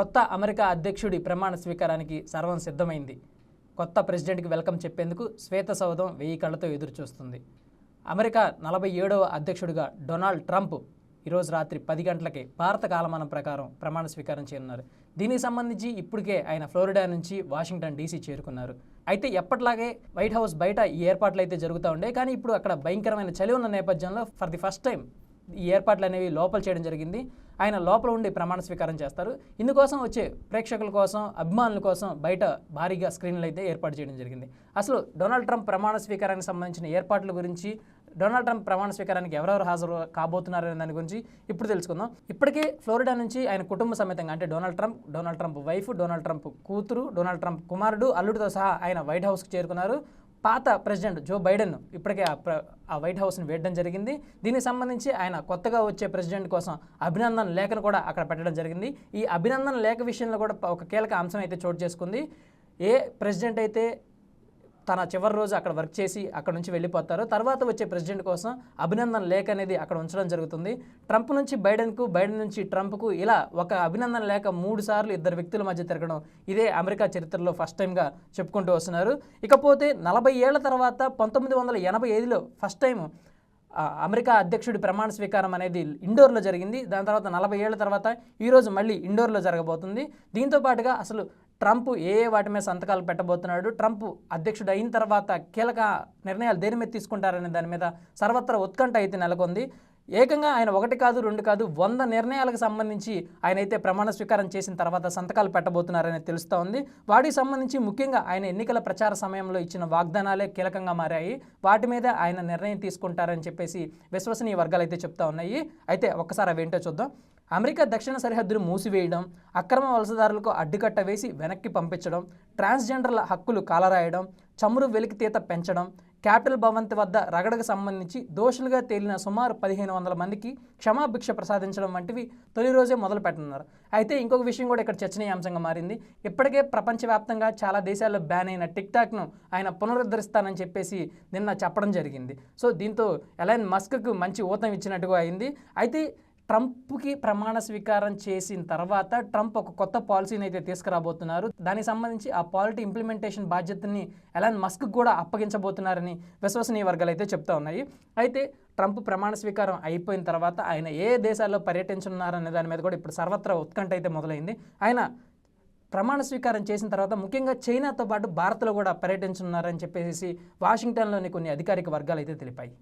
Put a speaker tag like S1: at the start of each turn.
S1: కొత్త అమెరికా అధ్యక్షుడి ప్రమాణ స్వీకారానికి సర్వం సిద్ధమైంది. కొత్త ప్రెసిడెంట్కి వెల్కమ్ చెప్పేందుకు శ్వేత సౌధం వెయ్యి కళ్ళతో ఎదురుచూస్తుంది. అమెరికా నలభై ఏడవ అధ్యక్షుడిగా డొనాల్డ్ ట్రంప్ ఈరోజు రాత్రి పది గంటలకి భారత కాలమానం ప్రకారం ప్రమాణ స్వీకారం చేయనున్నారు. దీనికి సంబంధించి ఇప్పటికే ఆయన ఫ్లోరిడా నుంచి వాషింగ్టన్ డీసీ చేరుకున్నారు. అయితే ఎప్పటిలాగే వైట్ హౌస్ బయట ఈ ఏర్పాట్లు అయితే జరుగుతూ ఉండే కానీ ఇప్పుడు అక్కడ భయంకరమైన చలి ఉన్న నేపథ్యంలో ఫర్ ది ఫస్ట్ టైం ఈ ఏర్పాట్లు అనేవి లోపల చేయడం జరిగింది. ఆయన లోపల ఉండి ప్రమాణ స్వీకారం చేస్తారు. ఇందుకోసం వచ్చే ప్రేక్షకుల కోసం అభిమానుల కోసం బయట భారీగా స్క్రీన్లు అయితే ఏర్పాటు చేయడం జరిగింది. అసలు డొనాల్డ్ ట్రంప్ ప్రమాణ స్వీకారానికి సంబంధించిన ఏర్పాట్ల గురించి డొనాల్డ్ ట్రంప్ ప్రమాణ స్వీకారానికి ఎవరెవరు హాజరు కాబోతున్నారనే దాని గురించి ఇప్పుడు తెలుసుకుందాం. ఇప్పటికే ఫ్లోరిడా నుంచి ఆయన కుటుంబ సమేతంగా అంటే Donald Trump Donald Trump wife Donald Trump కూతురు డొనాల్డ్ ట్రంప్ కుమారుడు అల్లుడితో సహా ఆయన వైట్ హౌస్కి చేరుకున్నారు. పాత ప్రెసిడెంట్ జో బైడెన్ ఇప్పటికే ఆ ప్ర- ఆ వైట్ హౌస్ని వేయడం జరిగింది. దీనికి సంబంధించి ఆయన కొత్తగా వచ్చే ప్రెసిడెంట్ కోసం అభినందన లేఖను కూడా అక్కడ పెట్టడం జరిగింది. ఈ అభినందన లేఖ విషయంలో కూడా ఒక కీలక అంశం అయితే చోటు చేసుకుంది. ఏ ప్రెసిడెంట్ అయితే తన చివరి రోజు అక్కడ వర్క్ చేసి అక్కడ నుంచి వెళ్ళిపోతారు. తర్వాత వచ్చే ప్రెసిడెంట్ కోసం అభినందన లేఖ అనేది అక్కడ ఉంచడం జరుగుతుంది. ట్రంప్ నుంచి బైడెన్కు బైడెన్ నుంచి ట్రంప్కు ఇలా ఒక అభినందన లేఖ మూడు సార్లు ఇద్దరు వ్యక్తుల మధ్య తిరగడం ఇదే అమెరికా చరిత్రలో ఫస్ట్ టైంగా చెప్పుకుంటూ వస్తున్నారు. ఇకపోతే నలభై ఏళ్ళ తర్వాత పంతొమ్మిది వందల ఎనభై ఐదులో ఫస్ట్ టైం అమెరికా అధ్యక్షుడి ప్రమాణ స్వీకారం అనేది ఇండోర్లో జరిగింది. దాని తర్వాత నలభై ఏళ్ళ తర్వాత ఈరోజు మళ్ళీ ఇండోర్లో జరగబోతుంది. దీంతో పాటుగా అసలు ట్రంప్ ఏ ఏ వాటి మీద సంతకాలు పెట్టబోతున్నాడు ట్రంప్ అధ్యక్షుడు అయిన తర్వాత కీలక నిర్ణయాలు దేని మీద తీసుకుంటారనే దాని మీద సర్వత్రా ఉత్కంఠ అయితే నెలకొంది. ఏకంగా ఆయన ఒకటి కాదు రెండు కాదు వంద నిర్ణయాలకు సంబంధించి ఆయన అయితే ప్రమాణ స్వీకారం చేసిన తర్వాత సంతకాలు పెట్టబోతున్నారని తెలుస్తూ ఉంది. వాటికి సంబంధించి ముఖ్యంగా ఆయన ఎన్నికల ప్రచార సమయంలో ఇచ్చిన వాగ్దానాలే కీలకంగా మారాయి. వాటి మీద ఆయన నిర్ణయం తీసుకుంటారని చెప్పేసి విశ్వసనీయ వర్గాలు అయితే చెప్తా ఉన్నాయి. అయితే ఒక్కసారి అవేంటో చూద్దాం. అమెరికా దక్షిణ సరిహద్దును మూసివేయడం అక్రమ వలసదారులకు అడ్డుకట్ట వేసి వెనక్కి పంపించడం ట్రాన్స్జెండర్ల హక్కులు కాలరాయడం చమురు వెలికితీత పెంచడం క్యాపిటల్ భవంతి వద్ద రగడకు సంబంధించి దోషులుగా తేలిన సుమారు పదిహేను వందల మందికి క్షమాభిక్ష ప్రసాదించడం వంటివి తొలి రోజే మొదలు పెట్టనున్నారు. అయితే ఇంకొక విషయం కూడా ఇక్కడ చర్చనీయాంశంగా మారింది. ఇప్పటికే ప్రపంచవ్యాప్తంగా చాలా దేశాల్లో బ్యాన్ అయిన టిక్ టాక్ను ఆయన పునరుద్ధరిస్తానని చెప్పేసి నిన్న చెప్పడం జరిగింది. సో దీంతో ఎలైన్ మస్క్కు మంచి ఊతం ఇచ్చినట్టుగా అయింది. అయితే ట్రంప్కి ప్రమాణ స్వీకారం చేసిన తర్వాత ట్రంప్ ఒక కొత్త పాలసీని అయితే తీసుకురాబోతున్నారు. దానికి సంబంధించి ఆ పాలిటీ ఇంప్లిమెంటేషన్ బాధ్యతని ఎలాన్ మస్క్ కూడా అప్పగించబోతున్నారని విశ్వసనీయ వర్గాలు అయితే చెప్తా ఉన్నాయి. అయితే ట్రంప్ ప్రమాణ స్వీకారం అయిపోయిన తర్వాత ఆయన ఏ దేశాల్లో పర్యటించనున్నారనే దాని మీద కూడా ఇప్పుడు సర్వత్రా ఉత్కంఠ అయితే మొదలైంది. ఆయన ప్రమాణ స్వీకారం చేసిన తర్వాత ముఖ్యంగా చైనాతో పాటు భారత్లో కూడా పర్యటించనున్నారని చెప్పేసి వాషింగ్టన్లోని కొన్ని అధికారిక వర్గాలు అయితే తెలిపాయి.